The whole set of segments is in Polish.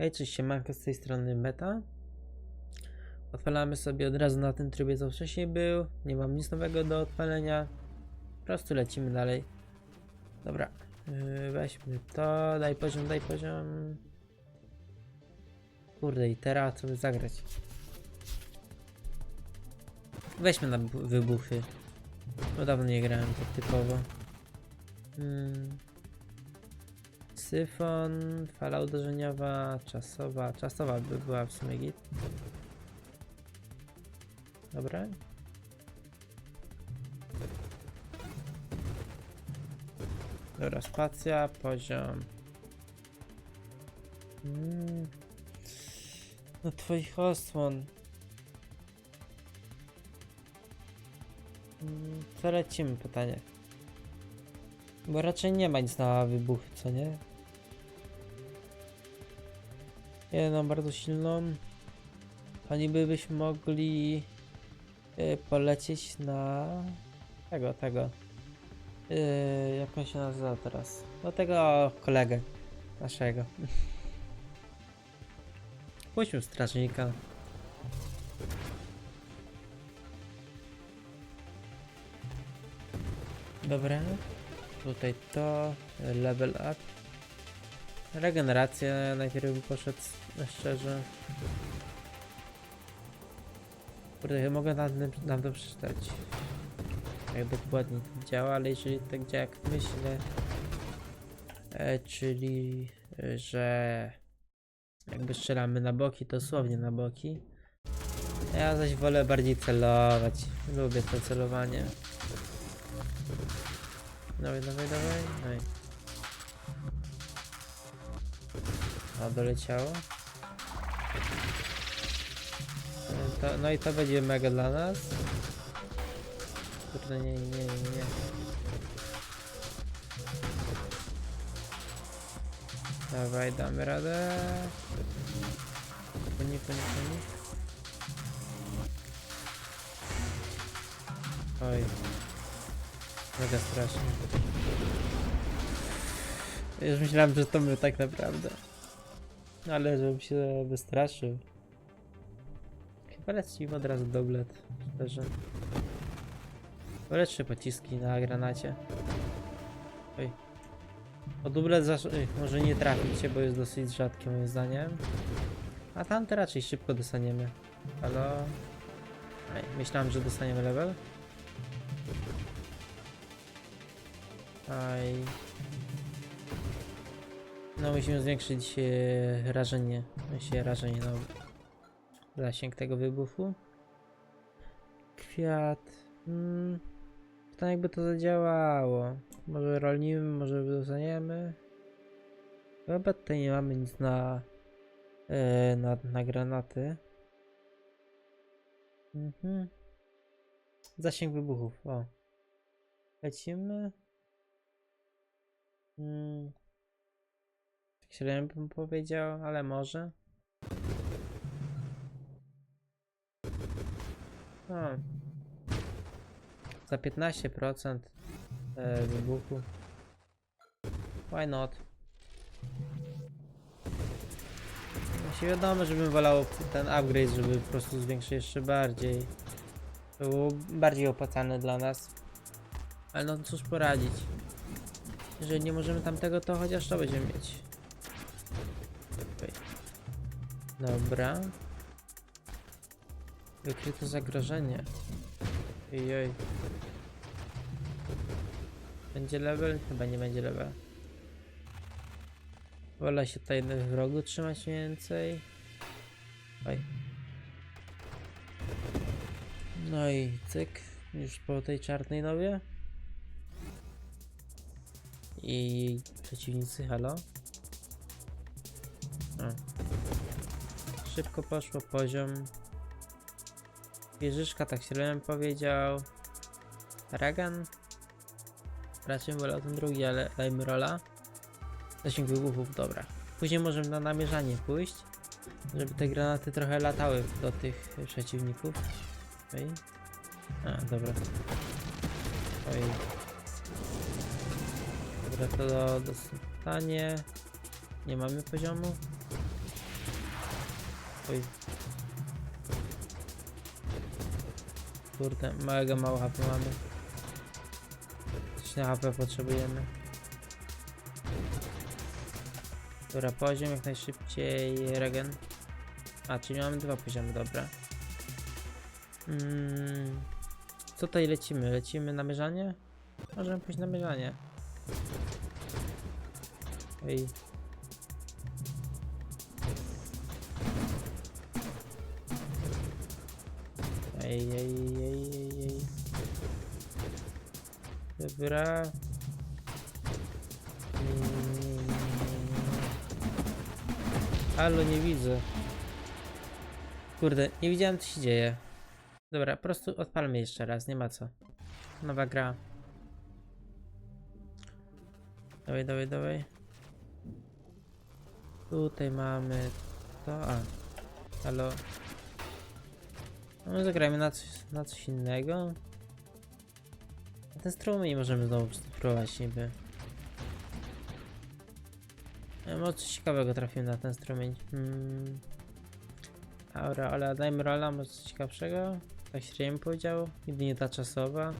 Hej, cześć, siemanko, z tej strony Meta. Odpalamy sobie od razu na tym trybie, co wcześniej był. Nie mam nic nowego do odpalenia. Po prostu lecimy dalej. Dobra, yy, weźmy to, daj poziom, daj poziom. Kurde, i teraz co by zagrać? Weźmy na bu- wybuchy. Bo dawno nie grałem tak typowo. Hmm. Syfon, fala uderzeniowa, czasowa. Czasowa by była w sumie git. Dobra. Dobra, spacja, poziom. Mm. No twoich osłon. Co lecimy pytanie? Bo raczej nie ma nic na wybuchy, co nie? Jedną bardzo silną. To niby byśmy mogli y, polecieć na tego, tego. Y, jak on się nazywa teraz? Do tego kolegę naszego. Pójdźmy strażnika. Dobra. Tutaj to. Level up. Regeneracja najpierw poszedł, na szczerze. Kurde, mogę nam, nam to przeczytać. Jak dokładnie to działa, ale jeżeli tak działa jak myślę, e, czyli e, że jakby strzelamy na boki, to słownie na boki. Ja zaś wolę bardziej celować. Lubię to celowanie. Dawaj, dawaj, dawaj. No A doleciało. E, To, no i to będzie mega dla nas. Kurde, nie, nie, nie. Dawaj, damy radę. Koni, koni, koni. Oj. Mega strasznie. Już myślałem, że to my tak naprawdę. Ale żebym się wystraszył. Chyba lecimy od razu doblet, szczerze. Lepsze pociski na granacie. Oj. O dublet zasz... Może nie traficie, bo jest dosyć rzadkie moim zdaniem. A tamte raczej szybko dostaniemy. Halo? Ej, myślałem, że dostaniemy level. Aj. No musimy zwiększyć e, rażenie. Myślę rażenie, no. Zasięg tego wybuchu. Kwiat. Mm. Pytanie jakby to zadziałało. Może rolnimy, może dostaniemy. Chyba tutaj nie mamy nic na, e, na, na granaty. Mhm. Zasięg wybuchów, o. Lecimy. Mm. Średnio bym powiedział, ale może. O. Za 15% e, wybuchu. Why not? Jeśli wiadomo, żebym wolał ten upgrade, żeby po prostu zwiększyć jeszcze bardziej. To było bardziej opłacalne dla nas. Ale no cóż poradzić. Jeżeli nie możemy tamtego, to chociaż to będziemy mieć. Dobra. Wykryto zagrożenie. Ojej. Będzie level? Chyba nie będzie level. Wolę się tutaj w wrogu trzymać więcej. Oj. No i cyk. Już po tej czarnej nowie. I przeciwnicy, halo? Szybko poszło poziom. Wieżyszka, tak średnio powiedział. Ragan. Raczej wolał ten drugi, ale dajmy rola. Zasięg wybuchów, dobra. Później możemy na namierzanie pójść, żeby te granaty trochę latały do tych przeciwników. Oj. A, dobra. Oj. Dobra, to do, dostanie. Nie mamy poziomu. Oj. Kurde, mega mało HP mamy. Coś na HP potrzebujemy. Dobra, poziom jak najszybciej regen. A, czyli mamy dwa poziomy, dobra. Mm, co tutaj lecimy? Lecimy na mierzanie? Możemy pójść na mierzanie. Ej. Ej, ej, ej, ej, ej. Dobra. Halo, nie widzę. Kurde, nie widziałem co się dzieje. Dobra, po prostu odpalmy jeszcze raz, nie ma co. Nowa gra. Dawaj, dawaj, dawaj. Tutaj mamy to. A. Halo. No zagrajmy na coś, na coś innego. Ten strumień możemy znowu spróbować niby. Może coś ciekawego trafił na ten strumień. Hmm. Ale dajmy rola, może coś ciekawszego? Tak średnio powiedział. Nigdy nie ta czasowa.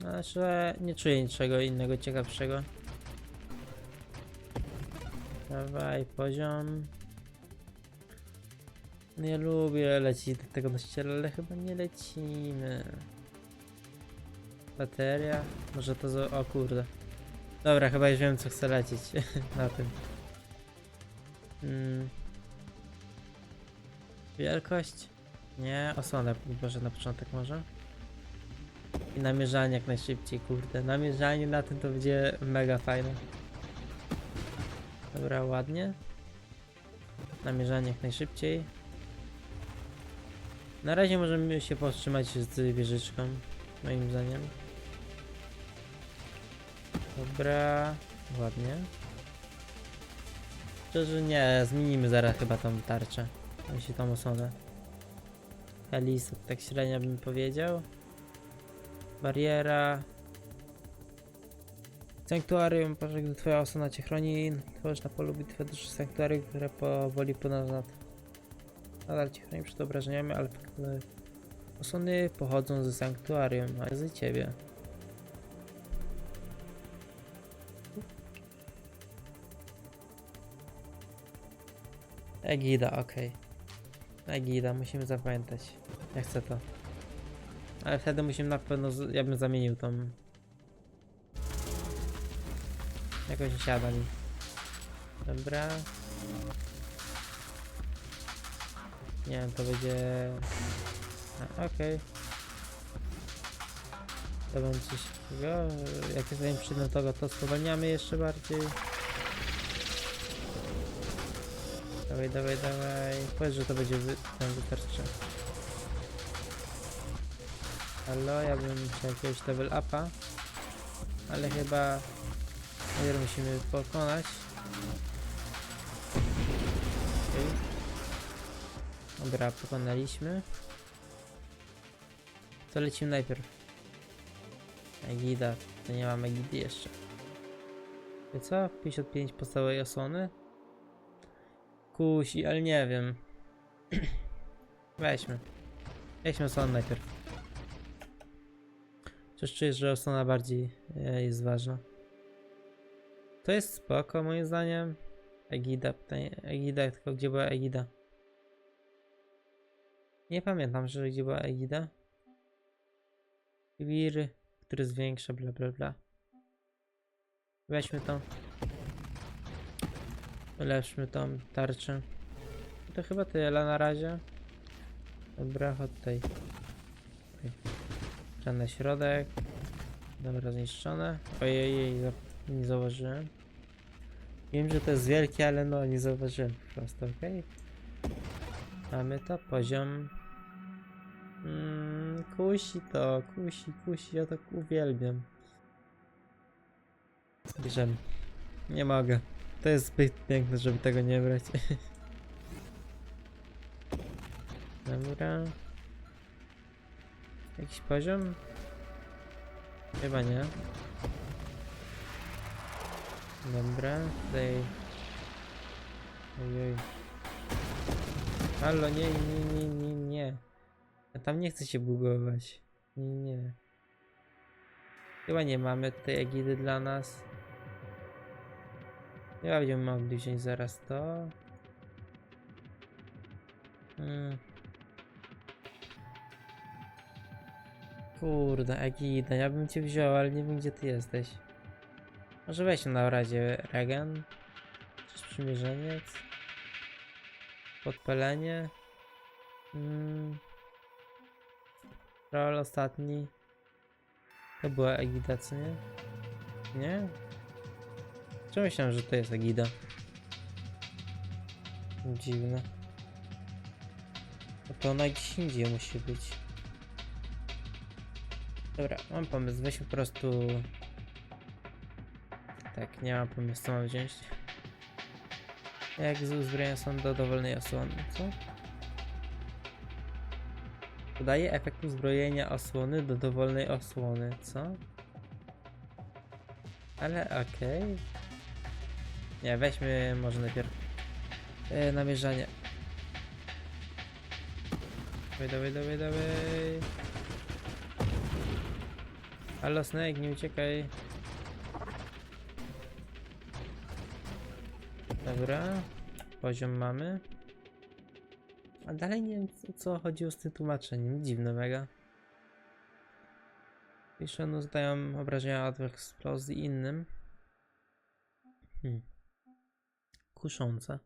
Znaczy, nie czuję niczego innego ciekawszego. Dawaj, poziom. Nie lubię lecieć do tego do ściele, ale chyba nie lecimy. Bateria? Może to za... O kurde. Dobra, chyba już wiem co chcę lecieć na tym. Mm. Wielkość? Nie, osłonę może na początek może. I namierzanie jak najszybciej, kurde. Namierzanie na tym to będzie mega fajne. Dobra, ładnie. Namierzanie jak najszybciej. Na razie możemy się powstrzymać z wieżyczką, moim zdaniem. Dobra, ładnie. Szczerze nie, zmienimy zaraz chyba tą tarczę. Jeśli tą osłonę. Elis, tak średnio bym powiedział. Bariera. Sanktuarium, patrz gdy twoja osłona cię chroni, tworzysz na polu bitwy duże sanktuarium, które powoli płyną nad... Nadal cię chroni przed obrażeniami, ale pewne osłony pochodzą ze sanktuarium, a z ciebie. Egida, okej. Egida, musimy zapamiętać. Ja chcę to. Ale wtedy musimy na pewno, ja bym zamienił tą... Jakoś siada mi. Dobra. Nie wiem, to będzie... A, Okej. To będzie coś takiego. Jak jest zanim przedmiotowo, to spowalniamy jeszcze bardziej. Dawaj, dawaj, dawaj. Powiedz, że to będzie wy... tam wystarczy. Halo, ja bym chciał jakiegoś level upa. Ale chyba... Najpierw musimy pokonać. Dobra, pokonaliśmy. To lecimy najpierw. Egida, to nie mam Egidy jeszcze. Wie co? 55 podstawowej osłony? Kusi, ale nie wiem. Weźmy. Weźmy osłonę najpierw. Coś czuję, że osłona bardziej e, jest ważna. To jest spoko moim zdaniem. Egida, pytanie, Egida, tylko gdzie była Egida? Nie pamiętam, że gdzie była Egida. Wir, który zwiększa, bla bla bla. Weźmy to. Ulepszmy tą tarczę. To chyba tyle na razie. Dobra, chodź tutaj. Na środek. Dobra, zniszczone. Ojej, nie zauważyłem. Wiem, że to jest wielkie, ale no nie zauważyłem po prostu, okej? Mamy to, poziom. Mm, kusi to, kusi, kusi, ja tak uwielbiam. Bierzemy. Nie mogę. To jest zbyt piękne, żeby tego nie brać. Dobra. Jakiś poziom? Chyba nie. Dobra, tutaj Ojej. Halo, nie, nie, nie, nie, Ja tam nie chcę się bugować. Nie, nie. Chyba nie mamy tej egidy dla nas. Chyba będziemy mogli wziąć zaraz to. Hmm. Kurde, Egida, ja bym cię wziął, ale nie wiem gdzie ty jesteś. Może weź na razie Regen? Czy sprzymierzeniec? Podpalenie? Mm. Troll ostatni. To była Egida, co nie? Nie? Czy myślałem, że to jest Egida? Dziwne. No to ona gdzieś indziej musi być. Dobra, mam pomysł. Weźmy po prostu. Tak, nie mam pomysłu, co mam wziąć. Jak z uzbrojenia są do dowolnej osłony, co? Dodaje efekt uzbrojenia osłony do dowolnej osłony, co? Ale okej. Nie, weźmy może najpierw e, namierzanie. Dawaj, dawaj, dawaj, dawaj. Halo Snake, nie uciekaj. Dobra, poziom mamy. A dalej nie wiem o co chodziło z tym tłumaczeniem, dziwne mega. Pisze, no zdają obrażenia od eksplozji innym. Hmm. Kuszące.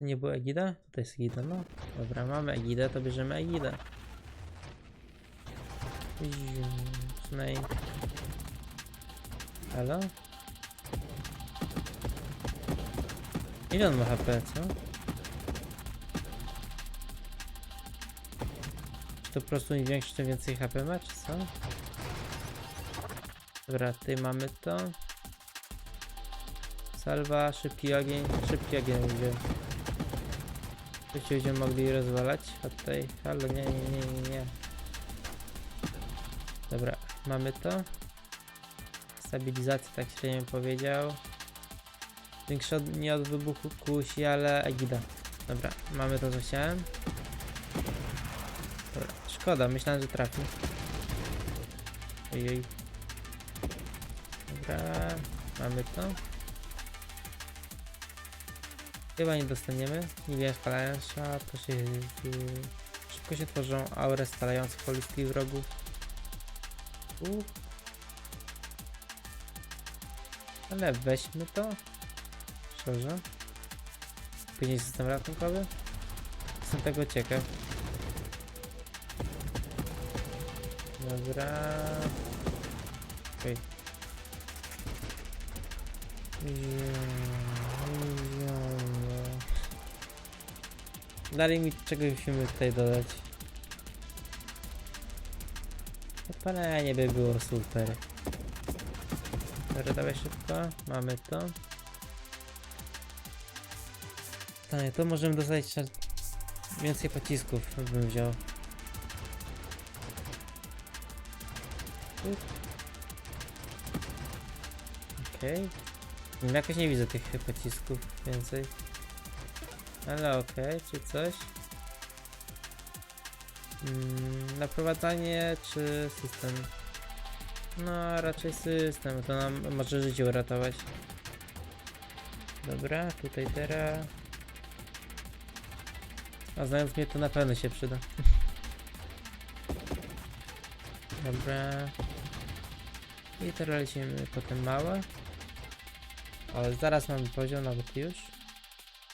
Nie było Egida? Tutaj jest Egida, no. Dobra, mamy Egidę, to bierzemy Egidę. Snake. Halo? Ile on ma HP, co? Czy to po prostu im większy, tym więcej HP ma, czy co? Dobra, tutaj mamy to. Salwa, szybki ogień, szybki ogień będzie. Się będziemy mogli rozwalać, a tutaj, halo, nie, nie, nie, nie, nie. Dobra, mamy to. Stabilizacja, tak średnio powiedział. Większy od, nie od wybuchu kusi, ale Egida. Dobra, mamy to co chciałem. Dobra, szkoda, myślałem, że trafi. Ojej. Dobra, mamy to. Chyba nie dostaniemy. Nie wiem, spalająca, to się... Szybko się tworzą aure spalające polskich wrogów. U. Ale weźmy to. Szczerze. Później system ratunkowy. Jestem tego ciekaw. Dobra. Okej. Dalej mi czegoś musimy tutaj dodać. Odpalenie by było super. Dobra, dawaj szybko. Mamy to. To możemy dostać jeszcze więcej pocisków bym wziął. Okej. Okay. Jakoś nie widzę tych pocisków więcej. Ale okej, czy coś? Mm, naprowadzanie czy system? No, raczej system, to nam może życie uratować. Dobra, tutaj teraz. A znając mnie to na pewno się przyda. Dobra. I teraz lecimy potem małe. Ale zaraz mamy poziom nawet już.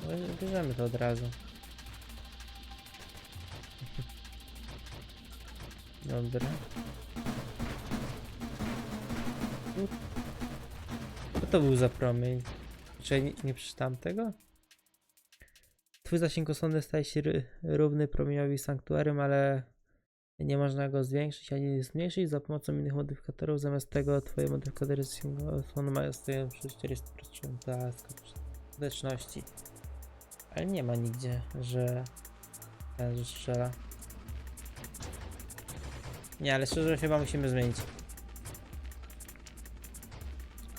No, bierzemy to od razu. Dobra. Co to był za promień? Czy nie, nie przeczytałem tego? Twój zasięg osłony staje się równy promieniowi sanktuarium, ale nie można go zwiększyć ani zmniejszyć za pomocą innych modyfikatorów. Zamiast tego twoje modyfikatory zasięgu osłony mają stoję przy 400% skuteczności. Ale nie ma nigdzie, że ten strzela. Nie, ale szczerze chyba musimy zmienić.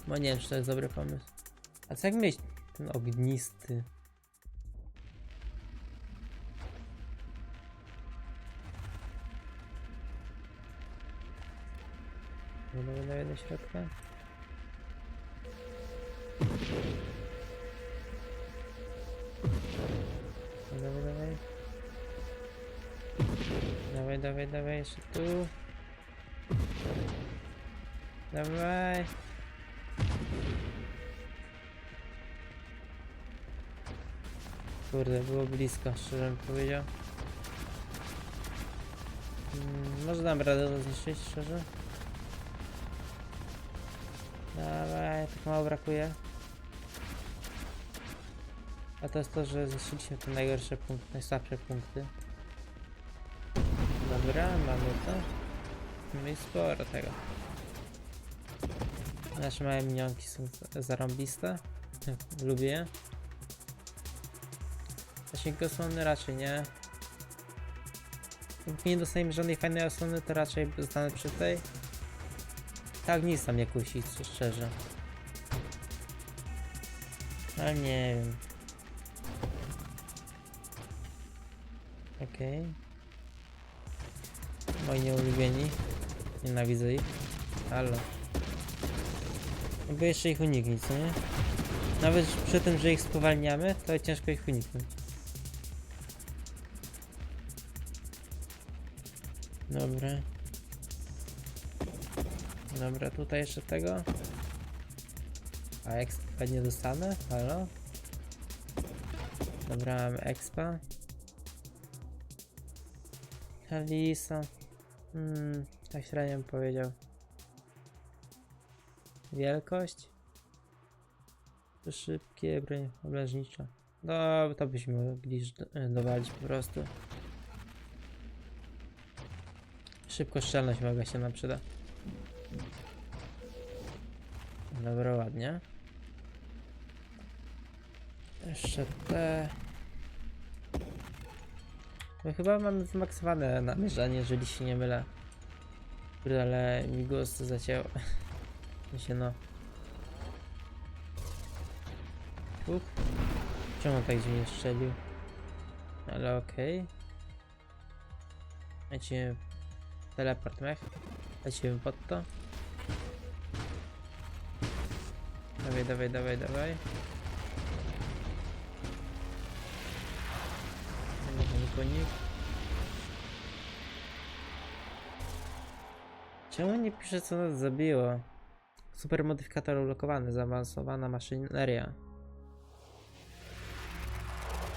Bo nie wiem, czy to jest dobry pomysł. A co jak myśl? Ten ognisty. Do środka. Dawaj, dawaj. Dawaj, dawaj, dawaj, jeszcze tu. Dawaj. Kurde, było blisko, szczerze bym powiedział. Mm, może dam radę to zniszczyć, szczerze? Dawaj, tak mało brakuje. A to jest to, że zniszczyliśmy te najgorsze punkty, najsłabsze punkty. Dobra, mamy to. I sporo tego. Nasze małe minionki są za- zarąbiste. Lubię je. Zasięg osłony raczej nie. Jak nie dostaniemy żadnej fajnej osłony, to raczej zostanę przy tej. Tak nic tam nie kusi, szczerze. Ale nie wiem. Okej. Moi nieulubieni. Nienawidzę ich. Halo. Jakby jeszcze ich uniknąć, nie? Nawet przy tym, że ich spowalniamy, to ciężko ich uniknąć. Dobra. Dobra, tutaj jeszcze tego. A expa nie dostanę? Halo? Dobra, mam expa. Kalisa. Hmm, tak średnio bym powiedział. Wielkość? Szybkie, broń obrażnicza. No, to byśmy mogli e, dowalić po prostu. Szybko szczelność mogła się nam przyda. Dobra, ładnie. Jeszcze te... My chyba mamy zmaksowane namierzanie, jeżeli się nie mylę. Kurde, ale mi głos zacięło. Mi się no... Uch. Czemu tak dziwnie strzelił? Ale okej. Lecimy... Teleport mech. Lecimy pod to. Dawaj, dawaj, dawaj, dawaj. Konik. Czemu nie pisze co nas zabiło? Super modyfikator ulokowany, zaawansowana maszyneria.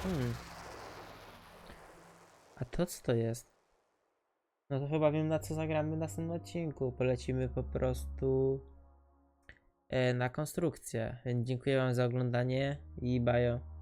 Hmm. A to co to jest? No to chyba wiem na co zagramy w następnym odcinku. Polecimy po prostu na konstrukcję. Dziękuję wam za oglądanie i bajo.